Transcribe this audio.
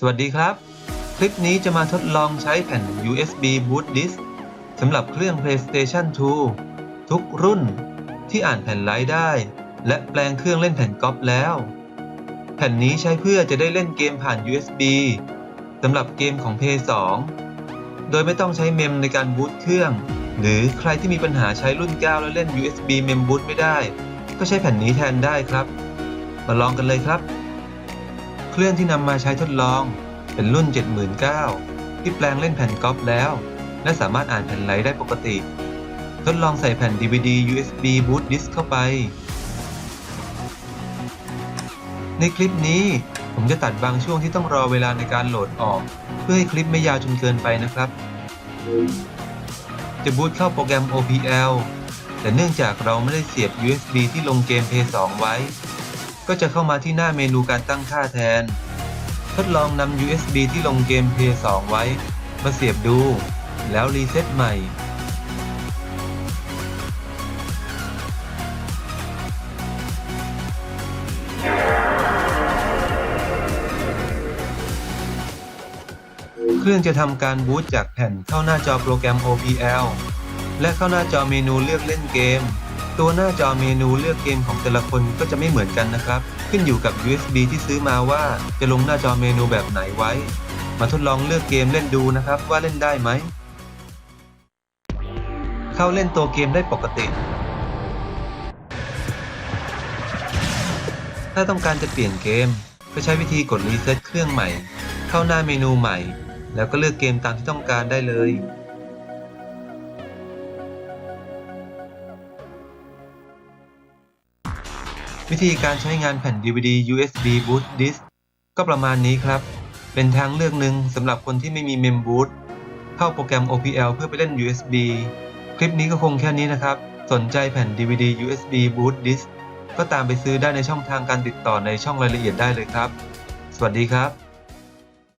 สวัสดีครับ คลิปนี้จะมาทดลองใช้แผ่น USB boot disk สำหรับเครื่อง PlayStation 2 ทุกรุ่นที่อ่านแผ่นไลท์ได้ และแปลงเครื่องเล่นแผ่นก๊อปแล้ว แผ่นนี้ใช้เพื่อจะได้เล่นเกมผ่าน USB สำหรับเกมของ Play 2โดยไม่ต้องใช้เมมในการบูตเครื่อง หรือใครที่มีปัญหาใช้รุ่น 9 แล้วเล่น USB เมมบูตไม่ได้ ก็ใช้แผ่นนี้แทนได้ครับ มาลองกันเลยครับ เครื่องที่นำมาใช้ทดลอง เป็นรุ่น 79,000ที่แปลงเล่นแผ่นก๊อปแล้ว และสามารถอ่านแผ่นไหลได้ปกติ ทดลองใส่แผ่น DVD USB boot disk เข้าไป ในคลิปนี้ผมจะตัดบางช่วงที่ต้องรอเวลาในการโหลดออก เพื่อให้คลิปไม่ยาวจนเกินไปนะครับ จะบูตเข้าโปรแกรม OPL แต่เนื่องจากเราไม่ได้เสียบ USB ที่ลงเกม Play 2 ไว้ ก็จะเข้ามาที่หน้าเมนูการตั้งค่าแทน ทดลองนำ USB ที่ลงเกม Play 2 ไว้ มาเสียบดู แล้วรีเซ็ตใหม่ เครื่องจะทำการบูตจากแผ่นเข้าหน้าจอโปรแกรม OPL และเข้าหน้าจอเมนูเลือกเล่นเกม ตัวหน้าจอเมนูเลือกเกมของแต่ละคนก็จะไม่เหมือนกันนะครับ ขึ้นอยู่กับ USB ที่ซื้อมาว่าจะลงหน้าจอเมนูแบบไหนไว้ มาทดลองเลือกเกมเล่นดูนะครับว่าเล่นได้ไหม เข้าเล่นตัวเกมได้ปกติ ถ้าต้องการจะเปลี่ยนเกม ก็ใช้วิธีกดรีเซ็ตเครื่องใหม่ เข้าหน้าเมนูใหม่ แล้วก็เลือกเกมตามที่ต้องการได้เลย วิธีการใช้งานแผ่น DVD USB boot disk ก็ประมาณนี้ครับ เป็นทางเลือกหนึ่งสำหรับคนที่ไม่มี mem boot เข้าโปรแกรม OPL เพื่อไปเล่น USB คลิปนี้ก็คงแค่นี้นะครับ สนใจแผ่น DVD USB boot disk ก็ตามไปซื้อได้ในช่องทางการติดต่อในช่องรายละเอียดได้เลยครับ สวัสดีครับ